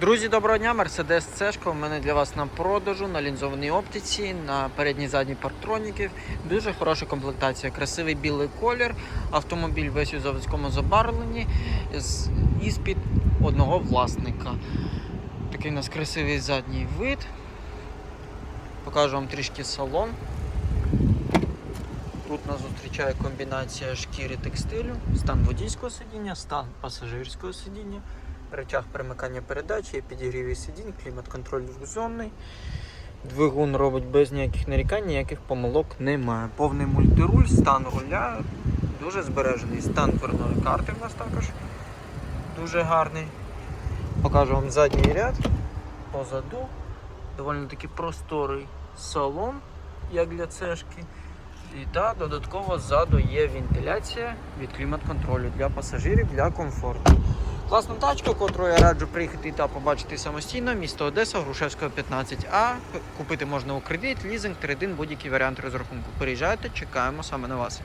Друзі, доброго дня! Mercedes C. У мене для вас на продажу на лінзованій оптиці, на передній задній партроніків. Дуже хороша комплектація, красивий білий колір. Автомобіль весь у заводському забарвленні з іспід одного власника. Такий у нас красивий задній вид. Покажу вам трішки салон. Тут нас зустрічає комбінація шкіри текстилю, стан водійського сидіння, стан пасажирського сидіння, речах перемикання передач, є підігріві сидінь, клімат-контроль двохзонний. Двигун робить без ніяких нарікань, ніяких помилок немає. Повний мультируль, стан руля дуже збережений. Стан дверної карти в нас також дуже гарний. Покажу вам задній ряд позаду. Доволі таки просторий салон, як для цешки. І та додатково ззаду є вентиляція від клімат-контролю для пасажирів для комфорту. Класна тачка, котру я раджу приїхати та побачити самостійно. Місто Одеса, Грушевського 15А. Купити можна у кредит, лізинг, трейдин, будь-який варіант розрахунку. Приїжджайте, чекаємо саме на вас.